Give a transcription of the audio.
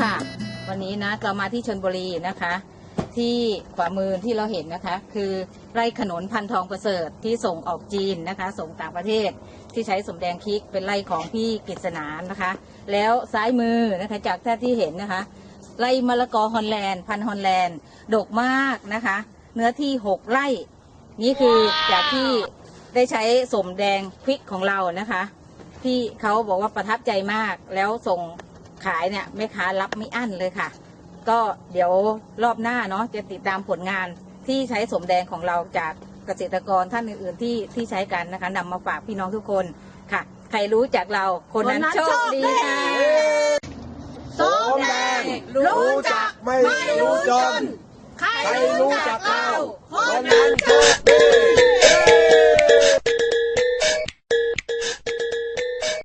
ค่ะ วันนี้นะเรามาที่ชนบุรีนะคะ ที่ขวามือที่เราเห็นนะคะ คือไร่ขนนพันทองประเสริฐที่ส่งออกจีนนะคะ ส่งต่างประเทศที่ใช้สมแดงคิกเป็นไร่ของพี่กฤษณานะคะ แล้วซ้ายมือนะคะจากท่าที่เห็นนะคะ ไร่มะละกอฮอลแลนด์ พันฮอลแลนด์ดกมากนะคะ เนื้อที่หกไร่ นี่คือจากที่ได้ใช้สมแดงพริกของเรานะคะ ที่เขาบอกว่าประทับใจมากแล้วส่ง ขายเนี่ยแม่ค้ารับไม่อั้นเลยค่ะ ก็เดี๋ยวรอบหน้าเนาะจะติดตามผลงานที่ใช้สมแดงของเราจากเกษตรกรท่านอื่นๆที่ที่ใช้กันนะคะนำมาฝากพี่น้องทุกคนค่ะ ใครรู้จักเราคนนั้นโชคดีค่ะสมแดงรู้จักไม่รู้จน ใครรู้จักเราคนนั้นโชคดี